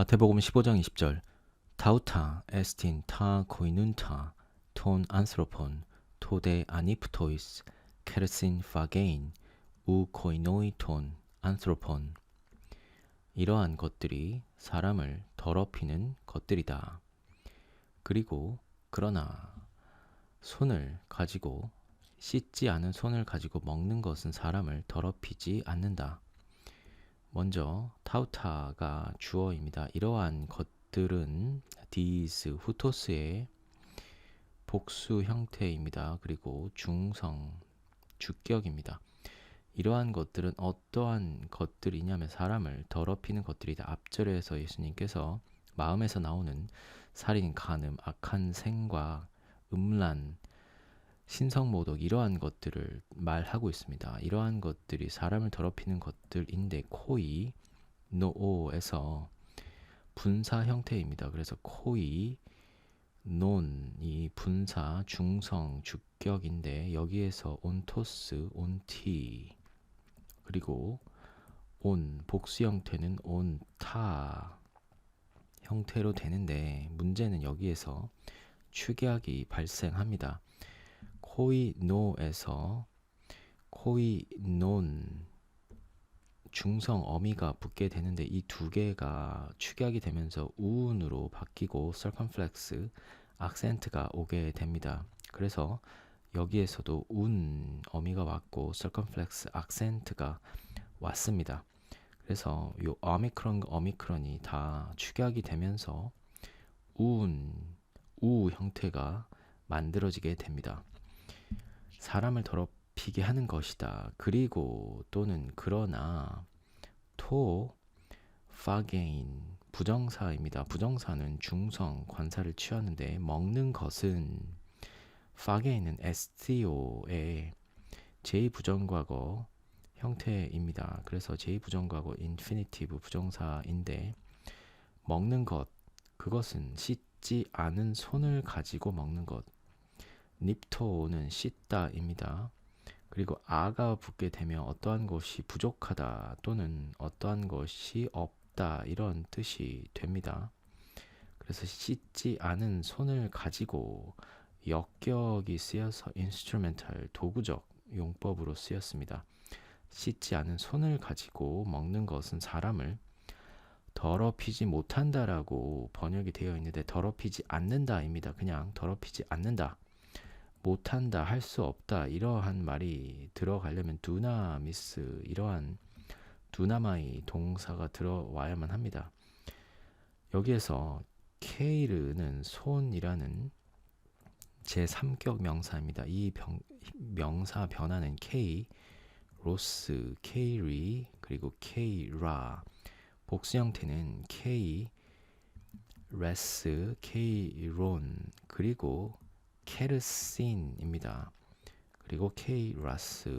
마태복음 15장 20절. 타우타 에스틴 타 코이눈타. 톤 안스로폰. 토데 아니프토이스 케르신 파게인. 우 코이노이 톤 안스로폰. 이러한 것들이 사람을 더럽히는 것들이다. 그리고 그러나 손을 가지고 씻지 않은 손을 가지고 먹는 것은 사람을 더럽히지 않는다. 먼저 타우타가 주어입니다. 이러한 것들은 these 후토스의 복수 형태입니다. 그리고 중성 주격입니다. 이러한 것들은 어떠한 것들이냐면 사람을 더럽히는 것들이다. 앞절에서 예수님께서 마음에서 나오는 살인, 간음, 악한 생과 음란, 신성모독 이러한 것들을 말하고 있습니다. 이러한 것들이 사람을 더럽히는 것들인데 코이 노오에서 분사 형태입니다. 그래서 코이 논이 분사 중성 주격인데 여기에서 온토스 온티 그리고 온 복수 형태는 온타 형태로 되는데 문제는 여기에서 축약이 발생합니다. 코이노에서 코이논 중성 어미가 붙게 되는데 이 두 개가 축약이 되면서 우운으로 바뀌고 circumflex 악센트가 오게 됩니다. 그래서 여기에서도 운 어미가 왔고 circumflex 악센트가 왔습니다. 그래서 이 오미크론 어미크론이 다 축약이 되면서 운, 우 형태가 만들어지게 됩니다. 사람을 더럽히게 하는 것이다. 그리고 또는 그러나 토 파게인 부정사입니다. 부정사는 중성 관사를 취하는데 먹는 것은 파게인은 STO의 제2부정과거 형태입니다. 그래서 제2부정과거 인피니티브 부정사인데 먹는 것 그것은 씻지 않은 손을 가지고 먹는 것 닙토는 씻다입니다. 그리고 아가 붙게 되면 어떠한 것이 부족하다 또는 어떠한 것이 없다 이런 뜻이 됩니다. 그래서 씻지 않은 손을 가지고 역격이 쓰여서 인스트루멘탈 도구적 용법으로 쓰였습니다. 씻지 않은 손을 가지고 먹는 것은 사람을 더럽히지 못한다라고 번역이 되어 있는데 더럽히지 않는다입니다. 그냥 더럽히지 않는다. 못한다, 할 수 없다 이러한 말이 들어가려면 두나 미스 이러한 두나마이 동사가 들어와야만 합니다. 여기에서 케이르는 손이라는 제3격 명사입니다. 이 병, 명사 변화는 케이, 로스, 케이리 그리고 케이라 복수 형태는 케이, 레스, 케이론 그리고 케르신입니다. 그리고 케이라스